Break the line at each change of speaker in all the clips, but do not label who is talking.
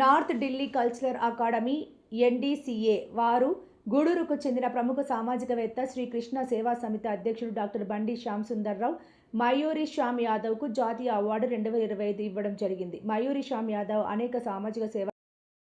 North Delhi cultural academy NDCA వారు గూడూరుకు చెందిన ప్రముఖ సామాజికవేత్త శ్రీకృష్ణ సేవా సమితి అధ్యక్షుడు డాక్టర్ బండి శ్యామ్ సుందర్రావు మయూరి శ్యామ్ యాదవ్కు జాతీయ అవార్డు రెండు వేల ఇరవై ఐదు ఇవ్వడం జరిగింది. మయూరి శ్యామ్ యాదవ్ అనేక సామాజిక సేవ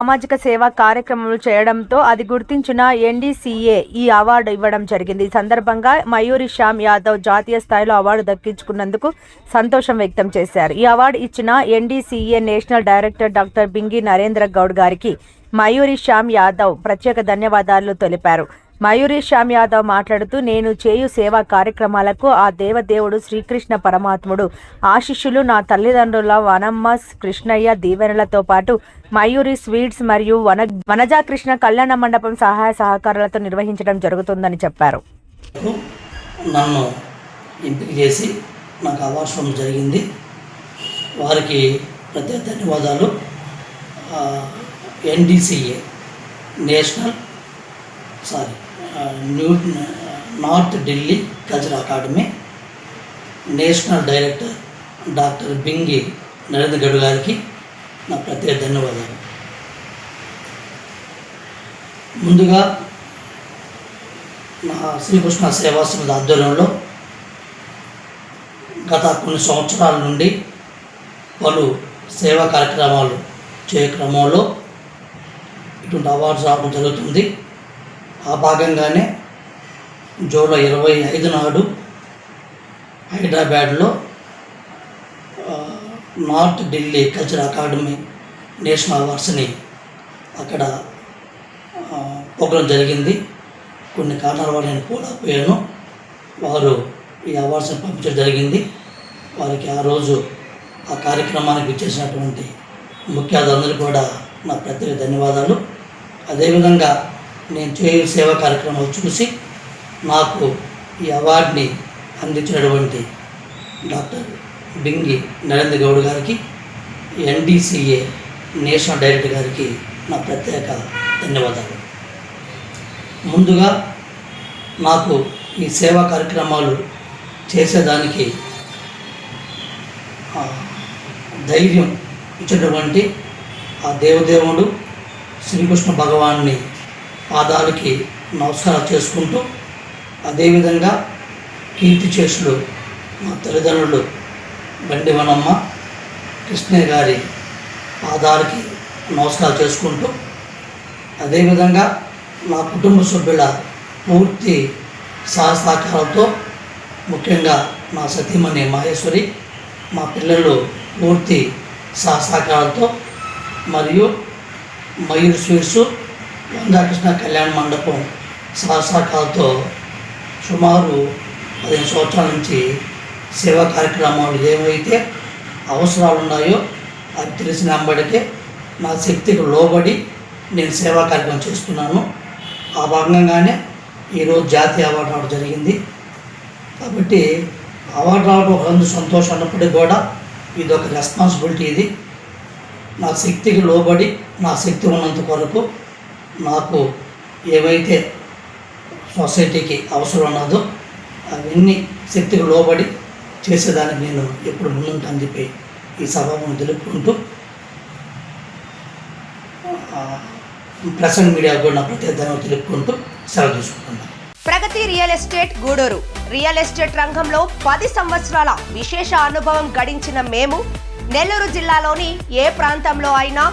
సామాజిక సేవా కార్యక్రమాలు చేయడంతో అది గుర్తించిన ఎన్డీసీఏ ఈ అవార్డు ఇవ్వడం జరిగింది. ఈ సందర్భంగా మయూరి శ్యామ్ యాదవ్ జాతీయ స్థాయిలో అవార్డు దక్కించుకున్నందుకు సంతోషం వ్యక్తం చేశారు. ఈ అవార్డు ఇచ్చిన NDCA national director doctor Bingi Narendra Goud గారికి మయూరి శ్యామ్ యాదవ్ ప్రత్యేక ధన్యవాదాలు తెలిపారు. మయూరి శ్యామ్ యాదవ్ మాట్లాడుతూ నేను చేయు సేవా కార్యక్రమాలకు ఆ దేవదేవుడు శ్రీకృష్ణ పరమాత్ముడు. ఆశిష్యులు నా తల్లిదండ్రుల వనమ్మ కృష్ణయ్య దీవెనలతో పాటు మయూరి స్వీట్స్ మరియు వన వనజా కృష్ణ కళ్యాణ మండపం సహాయ సహకారాలతో నిర్వహించడం జరుగుతుందని చెప్పారు.
నన్ను ఎంపిక చేసి నాకు అవార్డ్స్ జరిగింది. వారికి ప్రత్యేక ధన్యవాదాలు. NDCA national sorry. New north Delhi cultural academy national director doctor Bingi Narendra Goud గారికి నా ప్రత్యేక ధన్యవాదాలు. ముందుగా నా శ్రీకృష్ణ సేవా సమితి ఆధ్వర్యంలో గత కొన్ని సంవత్సరాల నుండి పలు సేవా కార్యక్రమాలు చేయ క్రమంలో ఇటువంటి అవార్డ్స్ రావడం జరుగుతుంది. ఆ భాగంగానే జూలై ఇరవై ఐదు నాడు హైదరాబాద్లో north Delhi cultural academy national అవార్డ్స్ని అక్కడ ప్రోగ్రాం జరిగింది. కొన్ని కారణాల వల్ల నేను పోలేకపోయాను. వారు ఈ అవార్డ్స్ని పంపించడం జరిగింది. వారికి ఆ రోజు ఆ కార్యక్రమానికి ఇచ్చేసినటువంటి ముఖ్య కూడా నా ప్రత్యేక ధన్యవాదాలు. అదేవిధంగా నేను చేయు సేవా కార్యక్రమాలు చూసి నాకు ఈ అవార్డుని అందించినటువంటి డాక్టర్ బింగి నరేంద్ర గౌడ్ గారికి ఎన్డీసీఏ నేషనల్ డైరెక్టర్ గారికి నా ప్రత్యేక ధన్యవాదాలు. ముందుగా నాకు ఈ సేవా కార్యక్రమాలు చేసేదానికి ధైర్యం ఇచ్చినటువంటి ఆ దేవదేవుడు శ్రీకృష్ణ భగవాన్ని పాదాలకి నమస్కారం చేసుకుంటూ అదేవిధంగా కీర్తి చేసులు మా తల్లిదండ్రులు బండివనమ్మ కృష్ణయ్య గారి పాదాలకి నమస్కారం చేసుకుంటూ అదేవిధంగా నా కుటుంబ సభ్యుల పూర్తి సహసహకారంతో ముఖ్యంగా మా సతీమణి మహేశ్వరి మా పిల్లలు పూర్తి సహసహకారంతో మరియు మయూర్ స్వీట్సు వందాకృష్ణ కళ్యాణ మండపం సహసహకారాలతో సుమారు పదిహేను సంవత్సరాల నుంచి సేవా కార్యక్రమాలు ఏమైతే అవసరాలు ఉన్నాయో అది తెలిసిన అంబడికే నా శక్తికి లోబడి నేను సేవా కార్యక్రమం చేస్తున్నాను. ఆ భాగంగానే ఈరోజు జాతీయ అవార్డు రావడం జరిగింది. కాబట్టి అవార్డు రావడం ఒక రందు సంతోషం అన్నప్పటికీ కూడా ఇది ఒక రెస్పాన్సిబిలిటీ ఇది. నా శక్తికి లోబడి నా శక్తి ఉన్నంత కొరకు నాకు ఏవైతే సొసైటీకి అవసరం ఉన్నదో అవన్నీ శక్తికి లోబడి చేసేదానికి నేను ఎప్పుడు ముందుంటాను చెప్పి ఈ సభను తెలుపుకుంటూ ఆ, మీడియా కూడా నా ప్రత్యేక తెలుపుకుంటూ సెలవు తీసుకుంటున్నాను.
Pragati real estate Gudur. Real estate రంగంలో పది సంవత్సరాల విశేష అనుభవం గడించిన మేము నెల్లూరు జిల్లాలోని ఏ ప్రాంతంలో అయినా